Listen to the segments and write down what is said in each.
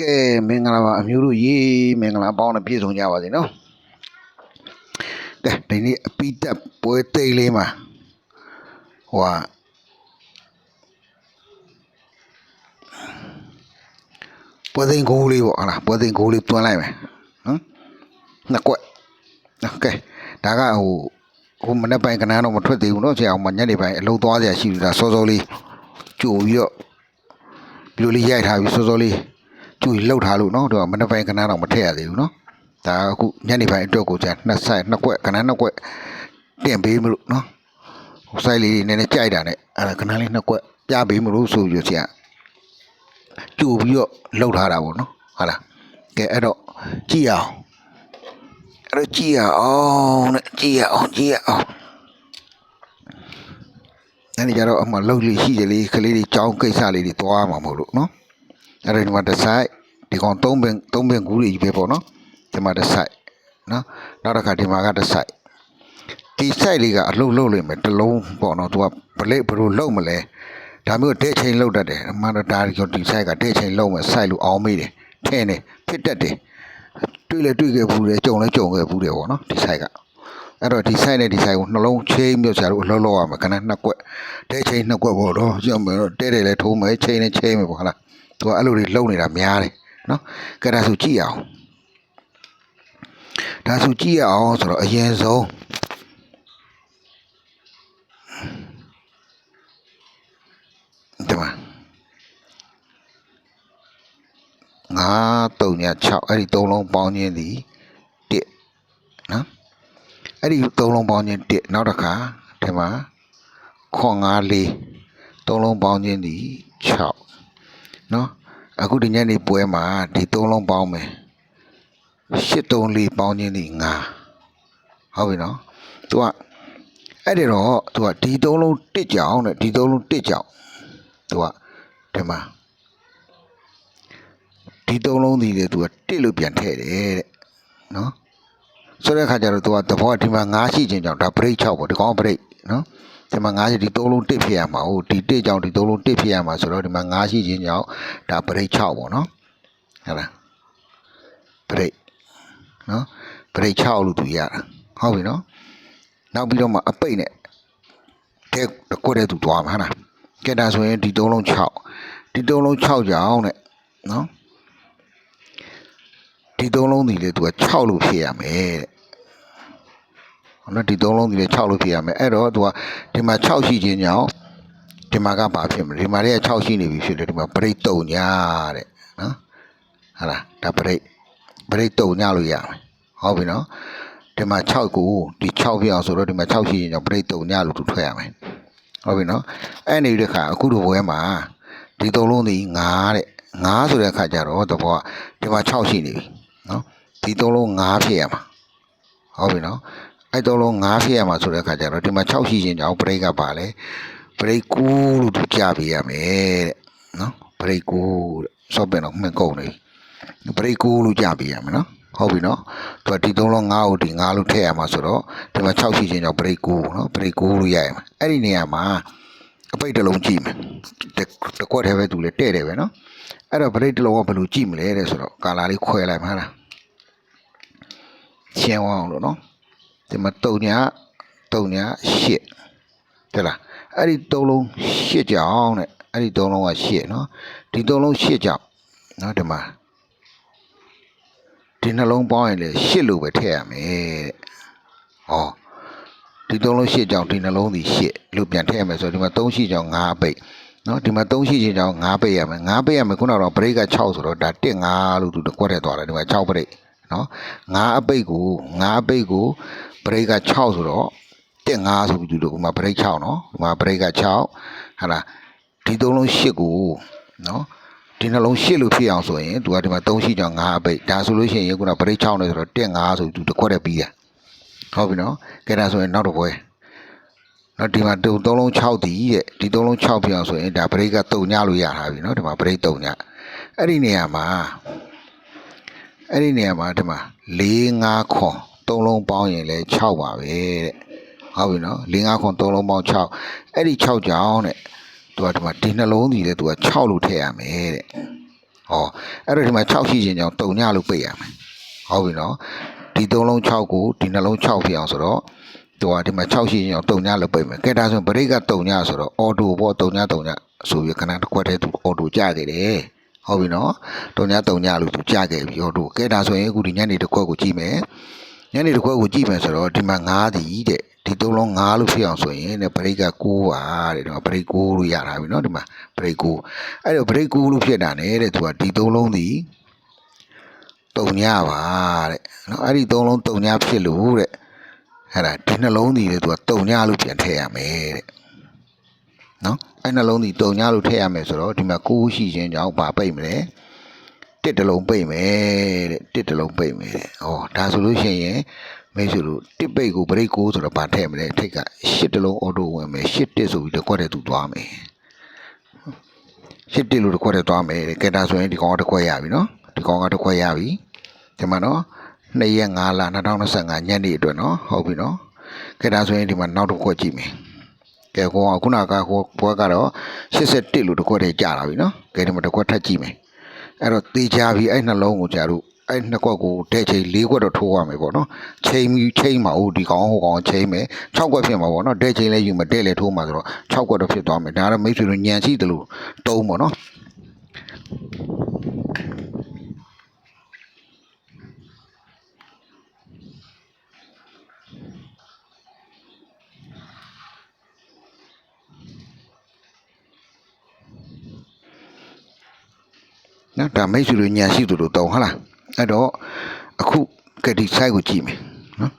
ကဲမင်္ဂလာပါအမျိုးတို့ရေမင်္ဂလာပေါင်းနဲ့ပြည့်စုံကြပါစေနော်ကဲဒီနေ့အပိတက်ပွဲသိမ်းလေးမှာဟိုဟာပွဲသိမ်းဂိုးလေးပေါ့ဟာလားပွဲသိမ်းဂိုးလေးတွန်းလိုက်မယ်နော်နှစ်ကွက်နော်ကဲဒါကဟိုဟိုမနေ့ပိုင်းကနန်းတော့မထွက်သေးဘူးနော်ဆရာအောင်မညနေပိုင်းအလုပ်သွားစရာရှိလို့ဒါစောစောလေးကြိုပြီးတော့ဒီလိုလေးရိုက်ထားပြီးစောစောလေး ကျူလှုပ်ထားလို့နော်တို့ကမနှစ်ပိုင်းကဏ္ဍတော့မထည့်ရသေးဘူးနော်ဒါအခုညနေပိုင်းအတွက်ကိုကြာနှစ်ဆိုင်နှစ်ကွက်ကဏ္ဍနှစ်ကွက်တင်ပေးမလို့နော်ဟိုဆိုင်လေးနည်းနည်းကြိုက်တာနဲ့အဲ့ဒါကဏ္ဍလေးနှစ်ကွက်ပြပေးမလို့ဆိုပြီးဆရာကျူပြီးတော့လှုပ်ထားတာပေါ့နော်ဟုတ်လားကဲအဲ့တော့ကြည့်အောင်အဲ့တော့ကြည့်အောင်နဲ့ကြည့်အောင်ကြည့်အောင်အဲ့ဒီကြတော့အမှလှုပ်လေးရှိတယ်လေကလေးတွေကြောင်းကိစ္စလေးတွေသွားမှာမဟုတ်လို့နော် အဲ့ဒါဒီမှာတစ်ဆိုင်ဒီကောင်သုံးပင်သုံးပင်ကူးတွေကြီးပဲပေါ့နော်ဒီမှာတစ်ဆိုင်နော်နောက်တစ်ခါဒီမှာကတစ်ဆိုင်ဒီဆိုင်လေးကအလှုပ်လှုပ်လိမ့်မယ်တစ်လုံးပေါ့နော်သူကဘလိဘလို့လှုပ်မလဲဒါမျိုးတဲ့ချိန်လှုပ်တတ်တယ်အမှန်တော့ဒါကြောင့်ဒီဆိုင်ကတဲ့ချိန်လှုပ်မယ်ဆိုင်လို့အောင်းမေးတယ်ထင်းတယ်ဖြစ်တတ်တယ်တွေ့လဲတွေ့ခဲ့ဘူးတယ်ကြုံလဲကြုံခဲ့ဘူးတယ်ပေါ့နော်ဒီဆိုင်ကအဲ့တော့ဒီဆိုင်နဲ့ဒီဆိုင်ကိုနှလုံးချင်းမြုပ်ဆရာတို့အလှုပ်လှုပ်ရမယ်ခဏနှစ်ကွက်တဲ့ချိန်နှစ်ကွက်ပေါ့တော့ကြောက်မယ်တော့တဲတယ်လဲထိုးမယ်ချိန်နဲ့ချိန်မယ်ပေါ့ဟုတ်လား သူကအဲ့လိုတွေလုံနေတာများတယ်နော်ကဲဒါဆိုကြည့်ရအောင်ဒါဆိုကြည့်ရအောင်ဆိုတော့အရင်ဆုံးဒီမှာငါ3ည6အဲ့ဒီ3လုံးပေါင်းခြင်းသည်1နော်အဲ့ဒီ3လုံးပေါင်းခြင်း1နောက်တစ်ခါဒီမှာခွန်5 4 3လုံးပေါင်းခြင်းသည်6 နော်အခုဒီညနေပွဲမှာဒီသုံးလုံးပေါင်းမယ်ရှစ်သုံးလေးပေါင်းခြင်းဒီငါဟုတ်ပြီနော်သူကအဲ့ဒီတော့သူကဒီသုံးလုံးတစ်ကြောင်တဲ့ဒီသုံးလုံးတစ်ကြောင်သူကဒီမှာဒီသုံးလုံးဒီလေသူကတစ်လို့ပြန်ထည့်တယ်တဲ့နော်ဆိုတဲ့အခါကျတော့သူကသဘောကဒီမှာငါးရှိခြင်းကြောင့်ဒါ break 6ပေါ့ဒီကောင် break နော် ဒီမှာငါးရှိဒီသုံးလုံးတစ်ဖြစ်ရမှာဟုတ်ဒီတစ်ကြောင့်ဒီသုံးလုံးတစ်ဖြစ်ရမှာဆိုတော့ဒီမှာငါးရှိခြင်းကြောင့်ဒါ break 6ပေါ့နော်ဟုတ်လား break နော် break 6လို့သူရတာဟုတ်ပြီနော်နောက်ပြီးတော့မှအပိတ်နဲ့တဲ့တစ်ခွက်တည်းသူသွားမှာဟာလားကဲဒါဆိုရင်ဒီသုံးလုံး6ဒီသုံးလုံး6ကြောင့်တဲ့နော်ဒီသုံးလုံးဒီလေသူက6လို့ဖြစ်ရမယ်တဲ့ဟုတ် နော်ဒီသုံးလုံးဒီလေ6လို့ဖြစ်ရမယ်အဲ့တော့သူကဒီမှာ6ရှိခြင်းကြောင့်ဒီမှာကဘာဖြစ်မလဲဒီမှာလေးက6ရှိနေပြီဖြစ်တယ်ဒီမှာပရိတ်တုံညာတဲ့နော်ဟာလားဒါပရိတ်ပရိတ်တုံညာလို့ရမယ်ဟုတ်ပြီနော်ဒီမှာ6ကိုဒီ6ဖြစ်အောင်ဆိုတော့ဒီမှာ6ရှိခြင်းကြောင့်ပရိတ်တုံညာလို့သူထွက်ရမယ်ဟုတ်ပြီနော်အဲ့နေတဲ့ခါအခုတို့ဘွဲမှာဒီသုံးလုံးဒီ9တဲ့9ဆိုတဲ့အခါကျတော့တဘောကဒီမှာ6ရှိနေပြီနော်ဒီသုံးလုံး9ဖြစ်ရမှာဟုတ်ပြီနော် အဲ့တော့လုံး9ဖြစ်ရမှာဆိုတဲ့အခါကျတော့ဒီမှာ6ရှိခြင်းကြောင့်ဘရိတ်ကပါလေဘရိတ်ကူလို့သူကြပေးရမယ်တဲ့နော်ဘရိတ်ကူတဲ့စော့ပင်တော့မှန်ကုန်နေဘရိတ်ကူလို့ကြပေးရမယ်နော်ဟုတ်ပြီနော်သူကဒီသုံးလုံး9ကိုဒီ9လို့ထည့်ရမှာဆိုတော့ဒီမှာ6ရှိခြင်းကြောင့်ဘရိတ်ကူနော်ဘရိတ်ကူလို့ရရမှာအဲ့ဒီနေရာမှာအပိတ်တစ်လုံးကြည့်မယ်တစ်ကွက်တည်းပဲသူလေတဲ့တယ်ပဲနော်အဲ့တော့ဘရိတ်တစ်လုံးကဘယ်လိုကြည့်မလဲတဲ့ဆိုတော့ကာလာလေးခွဲလိုက်မှာလားရှင်းအောင်လို့နော် ဒီမှာတုံညာတုံညာရှစ်တဲ့လားအဲ့ဒီသုံးလုံးရှစ်ကြောင်တဲ့အဲ့ဒီသုံးလုံးကရှစ်နော်ဒီသုံးလုံးရှစ်ကြောင်နော်ဒီမှာဒီနှလုံးပေါင်းရင်လေရှစ်လို့ပဲထည့်ရမယ်တဲ့ဟောဒီသုံးလုံးရှစ်ကြောင်ဒီနှလုံးဒီရှစ်လို့ပြန်ထည့်ရမယ်ဆိုတော့ဒီမှာသုံးရှိကြောင်5ပိတ်နော်ဒီမှာသုံးရှိခြင်းကြောင့်5ပိတ်ရမယ်5ပိတ်ရမယ်ခုနကတော့ break က6ဆိုတော့ဒါ1 5လို့သူတစ်ခွက်ထဲသွားတယ်ဒီမှာ6ပိတ်နော်5အပိတ်ကို5အပိတ်ကို break က6ဆိုတော့တက်5ဆိုပြီးသူတို့ကမှ break 6နော်ဒီမှာ break က6ဟာလားဒီသုံးလုံး8ကိုနော်ဒီနှလုံး8လို့ဖြစ်အောင်ဆိုရင်သူကဒီမှာ3ရှိကြောင်5အပိတ်ဒါဆိုလို့ရှိရင်ခုန break 6နဲ့ဆိုတော့တက်5ဆိုပြီးသူတစ်ခွက်တည်းပြီးတာဟုတ်ပြီနော်ကဲဒါဆိုရင်နောက်တစ်ပွဲနော်ဒီမှာတုံသုံးလုံး6တီးတဲ့ဒီသုံးလုံး6ဖြစ်အောင်ဆိုရင်ဒါ break က3ညလို့ရတာပြီနော်ဒီမှာ break 3ညအဲ့ဒီနေရာမှာအဲ့ဒီနေရာမှာဒီမှာ4 5ခွန် သုံးလုံးပေါင်းရင်လည်း6ပါပဲတဲ့ဟုတ်ပြီနော်၄၅ခွန်သုံးလုံးပေါင်း6အဲ့ဒီ6ကြောင်းတဲ့သူကဒီမှာဒီနှလုံးစီလဲသူက6လို့ထည့်ရမယ်တဲ့ဟဟောအဲ့တော့ဒီမှာ6ရှိခြင်းကြောင့်တုံညလို့ပိတ်ရမယ်ဟုတ်ပြီနော်ဒီသုံးလုံး6ကိုဒီနှလုံး6ဖြစ်အောင်ဆိုတော့သူကဒီမှာ6ရှိခြင်းကြောင့်တုံညလို့ပိတ်မယ်ကဲဒါဆိုဘရိတ်ကတုံညဆိုတော့အော်တိုပေါ့တုံညတုံညဆိုပြီးခဏတစ်ခွက်တည်းသူအော်တိုကြခဲ့တယ်ဟုတ်ပြီနော်တုံညတုံညလို့သူကြခဲ့ပြီအော်တိုကဲဒါဆိုရင်အခုဒီညနေတစ်ခွက်ကိုကြည့်မယ် ညနေတစ်ခွက်ကိုကြည့်မယ်ဆိုတော့ဒီမှာ9ဒီတဲ့ဒီသုံးလုံး9လို့ဖြစ်အောင်ဆိုရင်တဲ့ဘရိတ်က9ပါတဲ့ဒီမှာဘရိတ်9လို့ရတာပြီနော်ဒီမှာဘရိတ်9အဲ့တော့ဘရိတ်9လို့ဖြစ်တာ ਨੇ တဲ့သူကဒီသုံးလုံးဒီတုံညပါတဲ့နော်အဲ့ဒီသုံးလုံးတုံညဖြစ်လို့တဲ့အဲ့ဒါဒီနှလုံးဒီလေသူကတုံညလို့ပြန်ထည့်ရမယ်တဲ့နော်အဲ့နှလုံးဒီတုံညလို့ထည့်ရမယ်ဆိုတော့ဒီမှာ9ရှိခြင်းကြောင့်ဗာပိတ်မလဲ တစ်တလုံးပိတ်မယ်တဲ့တစ်တလုံးပိတ်မယ်တဲ့ဩဒါဆိုလို့ရှိရင်မိတ်ဆွေတို့တစ်ပိတ်ကိုဘရိတ်9ဆိုတော့ဗာထည့်မလဲထိတ်ကရှစ်တလုံးအော်တိုဝင်မယ်ရှစ်တစ်ဆိုပြီးတော့ကွက်တဲ့သူသွားမယ်ရှစ်တစ်လို့တစ်ခွက်တည်းသွားမယ်တဲ့ကဲဒါဆိုရင်ဒီကောင်ကတစ်ခွက်ရပြီနော်ဒီကောင်ကတစ်ခွက်ရပြီဒီမှာနော်2ရက်5လ2025ညနေအတွက်နော်ဟုတ်ပြီနော်ကဲဒါဆိုရင်ဒီမှာနောက်တစ်ခွက်ကြည့်မယ်ကဲကိုကခုနကကိုဘွားကတော့81လို့တစ်ခွက်တည်းကြာလာပြီနော်ကဲဒီမှာတစ်ခွက်ထပ်ကြည့်မယ် အဲ့တော့တေချာပြီအဲ့နှလုံးကိုကြာတို့အဲ့နှစ်ခွက်ကိုတဲ့ချိန်၄ခွက်တော့ထိုးရမယ်ပေါ့နော်ချိန်ပြီးချိန်မှာဦးဒီကောင်ဟိုကောင်ချိန်မယ်6ခွက်ဖြစ်မှာပေါ့နော်တဲ့ချိန်လည်းယူမယ်တဲ့လည်းထိုးမှာဆိုတော့6ခွက်တော့ဖြစ်သွားမယ်ဒါကတော့မိတ်ဆွေတို့ညံရှိတယ်လို့တုံးပေါ့နော် နော်ဒါမိတ်ဆွေတို့ညာရှိသူတို့တောင်းဟုတ်လားအဲ့တော့အခုကဒီ site ကိုကြည့်မယ်နော်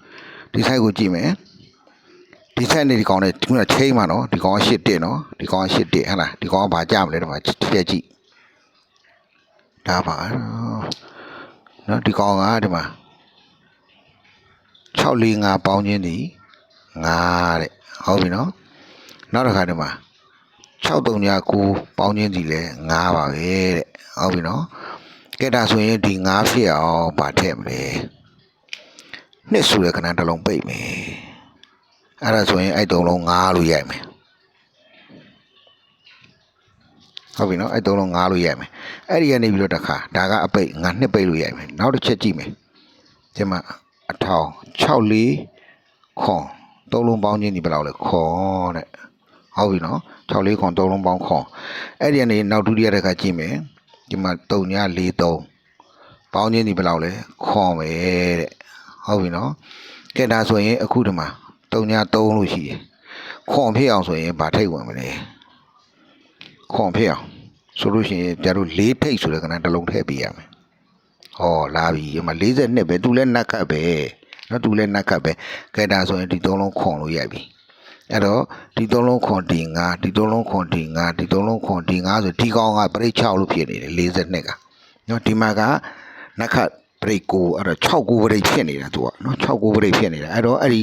ဒီ site ကိုကြည့်မယ်ဒီ site နေဒီကောင်နဲ့ခုနချိန်မှာနော်ဒီကောင်က8တက်နော်ဒီကောင်က8တက်ဟုတ်လားဒီကောင်ကဘာကြမလဲတော့ထည့်ကြည့်ဒါပါနော်ဒီကောင်ကဒီမှာ645ပေါင်းချင်းဒီ9တဲ့ဟုတ်ပြီနော်နောက်တစ်ခါဒီမှာ 6339ပေါင်းချင်းစီလဲ9ပါပဲတဲ့ဟုတ်ပြီနော်ကဲဒါဆိုရင်ဒီ9ဖြစ်အောင်ဗာထည့်မလဲနှစ်ဆိုတဲ့ခဏတစ်လုံးပိတ်မယ်အဲ့ဒါဆိုရင်အဲ့တုံးလုံး9လို့ရိုက်မယ်ဟုတ်ပြီနော်အဲ့တုံးလုံး9လို့ရိုက်မယ်အဲ့ဒီကနေပြီးတော့တစ်ခါဒါကအပိတ်ငါနှစ်ပိတ်လို့ရိုက်မယ်နောက်တစ်ချက်ကြည့်မယ်ဒီမှာအထောင်64ခွန်သုံးလုံးပေါင်းချင်းဒီဘယ်လောက်လဲခွန်တဲ့ ဟုတ်ပြီနော်6လေးခွန်3လုံးပေါင်းခွန်အဲ့ဒီကနေနောက်ဒုတိယတစ်ခါကြည့်မယ်ဒီမှာ3ည4 3ပေါင်းချင်းဒီဘယ်လောက်လဲခွန်ပဲတဲ့ဟုတ်ပြီနော်ကဲဒါဆိုရင်အခုဒီမှာ3ည3လို့ရှိတယ်ခွန်ဖြစ်အောင်ဆိုရင်ဗာထိတ်ဝင်မလဲခွန်ဖြစ်အောင်ဆိုလို့ရှိရင်ကျတို့၄ထိတ်ဆိုတဲ့ကဏ္ဍတစ်လုံးထည့်ပေးရမယ်ဟောလာပြီဒီမှာ42ပဲသူလဲနတ်ခတ်ပဲနော်သူလဲနတ်ခတ်ပဲကဲဒါဆိုရင်ဒီ3လုံးခွန်လို့ရိုက်ပြီ အဲ့တော့ဒီသုံးလုံးခွန်ဒီ9ဒီသုံးလုံးခွန်ဒီ9ဒီသုံးလုံးခွန်ဒီ9ဆိုဒီကောင်ကပရိတ်6လို့ဖြစ်နေတယ်42ကနော်ဒီမှာကနက်ခတ်ပရိတ်9အဲ့တော့6ကိုပရိတ်ဖြစ်နေတာသူကနော်6ကိုပရိတ်ဖြစ်နေတာအဲ့တော့အဲ့ဒီ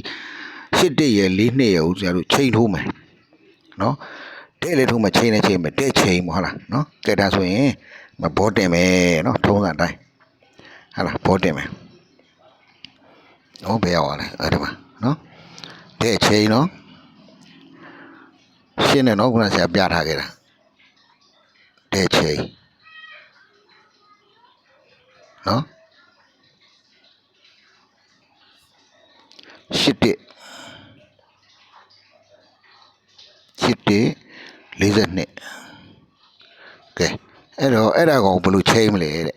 8တက်ရယ်4နှစ်ရယ်ဦးဆရာတို့ချိန်ထိုးမယ်နော်တဲ့လေထိုးမယ်ချိန်နဲ့ချိန်မယ်တဲ့ချိန်မဟုတ်လားနော်ကဲဒါဆိုရင်မဘောတင်မယ်နော်ထုံးစံတိုင်းဟာလားဘောတင်မယ်ဟောဘယ်ရောက်ရလဲအဲ့ဒီမှာနော်တဲ့ချိန်နော် ရှင်းတယ်နော်ခုနဆရာပြထားခဲ့တာတဲ့ချိန်နော်ရှစ်တက်ရှစ်တက်42ကဲအဲ့တော့အဲ့ဒါကောင်ဘယ်လိုချိန်မလဲတဲ့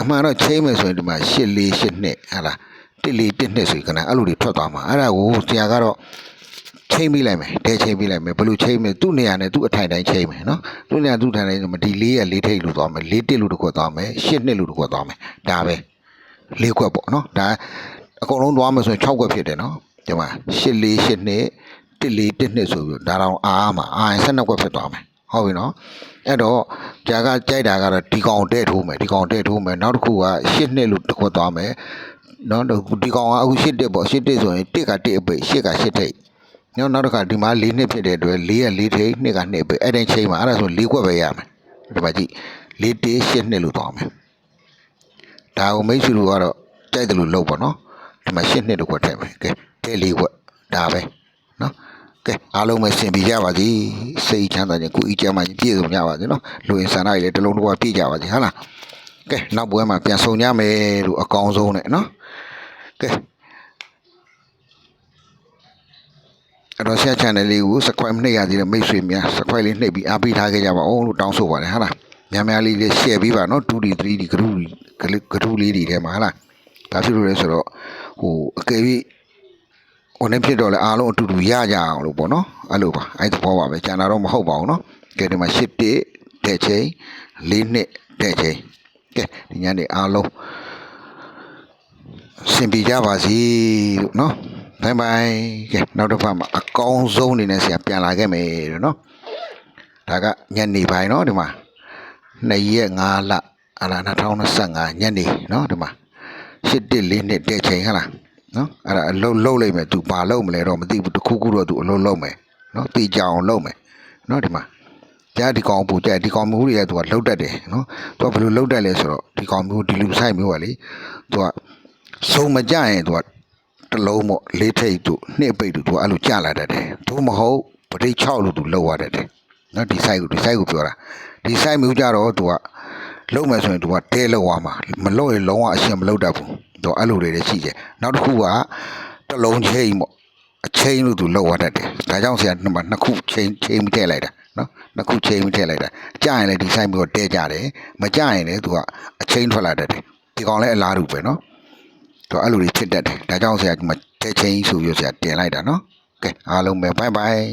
အမှန်တော့ချိန်မယ်ဆိုရင်ဒီမှာ8 4 8နှစ်ဟာလား1 4 1နှစ်ဆိုရင်ခဏအဲ့လိုတွေထွက်သွားမှာအဲ့ဒါကိုဆရာကတော့ ချိန်ပေးလိုက်မယ်တဲချိန်ပေးလိုက်မယ်ဘယ်လိုချိန်မလဲသူ့နေရာနဲ့သူ့အထိုင်တိုင်းချိန်မယ်နော်သူ့နေရာသူ့ထိုင်တိုင်းဆိုမဒီ၄ရ၄ထိတ်လို့သွားမယ်၄တစ်လို့တစ်ခွက်သွားမယ်၈နှစ်လို့တစ်ခွက်သွားမယ်ဒါပဲ၄ခွက်ပေါ့နော်ဒါအကုန်လုံးသွားမယ်ဆိုရင်6ခွက်ဖြစ်တယ်နော်ဒီမှာ၈၄၈နှစ်တစ်၄တစ်နှစ်ဆိုပြီးဒါတော့အားမှာအာရင်12ခွက်ဖြစ်သွားမယ်ဟုတ်ပြီနော်အဲ့တော့ဂျာကကြိုက်တာကတော့ဒီကောင်တဲ့ထိုးမယ်ဒီကောင်တဲ့ထိုးမယ်နောက်တစ်ခုက၈နှစ်လို့တစ်ခွက်သွားမယ်နော်ဒီကောင်ကအခု၈တစ်ပေါ့၈တစ်ဆိုရင်တစ်ကတစ်အပိတ်၈က၈ထိတ် ညောနောက်တစ်ခါဒီမှာ၄နှစ်ဖြစ်တဲ့အတွက်၄ရ၄ထိပ်နှစ်ကနှစ်ပဲအဲ့တိုင်းချိန်မှာအဲ့ဒါဆို၄ခွက်ပဲရမယ်ဒီမှာကြည့်၄တေး၈နှစ်လို့သွားမယ်ဒါကိုမိတ်ဆွေတို့ကတော့ကြိုက်တယ်လို့လုပ်ပါနော်ဒီမှာ၈နှစ်လို့ခွက်ထည့်မယ်ကဲတဲ့၄ခွက်ဒါပဲနော်ကဲအားလုံးပဲဆင်ပြေကြပါစေစိတ်ချမ်းသာခြင်းကိုယ်ဤကျမ်းမာခြင်းပြည့်စုံကြပါစေနော်လူရင်ဆန္ဒတွေလည်းတစ်လုံးတစ်ဝပြည့်ကြပါစေဟုတ်လားကဲနောက်ပွဲမှာပြန်ဆုံကြမယ်လို့အကောင်းဆုံးနဲ့နော်ကဲ အဲ့တော့ဆရာ channel လေးကို subscribe နှိပ်ရသေးတယ်မိတ်ဆွေများ subscribe လေးနှိပ်ပြီးအားပေးထားခဲ့ကြပါဦးလို့တောင်းဆိုပါတယ်ဟုတ်လားများများလေးလေး share ပေးပါနော် 2D 3D ဂရုဂရုလေးတွေထဲမှာဟုတ်လားဒါဖြစ်လို့လဲဆိုတော့ဟိုအကယ်၍ဟိုနေ့ဖြစ်တော့လဲအားလုံးအတူတူရကြအောင်လို့ပေါ့နော်အဲ့လိုပါအဲ့သဘောပါပဲကျန်တာတော့မဟုတ်ပါဘူးနော်ကဲဒီမှာ10တစ်တဲ့ချိန်4နှစ်တဲ့ချိန်ကဲဒီညနေအားလုံးစင်ပြကြပါစီလို့နော် ဘိုင်ဘိုင်ကဲနောက်တစ်ဖက်မှာအကောင်းဆုံးအနေနဲ့ဆရာပြန်လာခဲ့မယ်တဲ့နော်ဒါကညနေပိုင်းနော်ဒီမှာနှစ်ရက်၅လအလား2025ညနေနော်ဒီမှာ814နှစ်တဲ့ချိန်ဟလားနော်အဲ့ဒါအလုံးလုံးလိုက်မယ်သူဘာလုံးမလဲတော့မသိဘူးတခုခုတော့သူအလုံးလုံးမယ်နော်တေချအောင်လုံးမယ်နော်ဒီမှာကြာဒီကောင်ပူကြာဒီကောင်မျိုးတွေကသူကလှုပ်တတ်တယ်နော်သူကဘယ်လိုလှုပ်တတ်လဲဆိုတော့ဒီကောင်မျိုးဒီလူဆိုင်မျိုးကလေသူကစုံမကြရင်သူက တလုံးပေါ့လေးထိတ်တို့နှစ်ပိတ်တို့သူကအဲ့လိုကြလာတတ်တယ်သူမဟုတ်ပဋိ6လို့သူလောက်ရတတ်တယ်နော်ဒီ site ကိုဒီ site ကိုပြောတာဒီ site မျိုးကြတော့သူကလုံမယ်ဆိုရင်သူကတဲလောက်ရမှာမလောက်ရင်လုံးဝအရှင်မလောက်တတ်ဘူးသူအဲ့လိုတွေလည်းရှိတယ်နောက်တစ်ခုကတလုံးချိန်ပေါ့အချိန်လို့သူလောက်ရတတ်တယ်ဒါကြောင့်ဆရာနံပါတ်2ခုချိန်ချိန်ပြီးထည့်လိုက်တာနော်နှစ်ခုချိန်ပြီးထည့်လိုက်တာကြာရင်လည်းဒီ site မျိုးတဲကြတယ်မကြာရင်လည်းသူကအချိန်ထွက်လာတတ်တယ်ဒီကောင်လည်းအလားတူပဲနော် တော့အဲ့လိုတွေဖြစ်တတ်တယ်ဒါကြောင့်ဆရာဒီမှာတဲချင်းဆိုပြီးဆရာတင်လိုက်တာနော်ကဲအားလုံးပဲဘိုင်ဘိုင်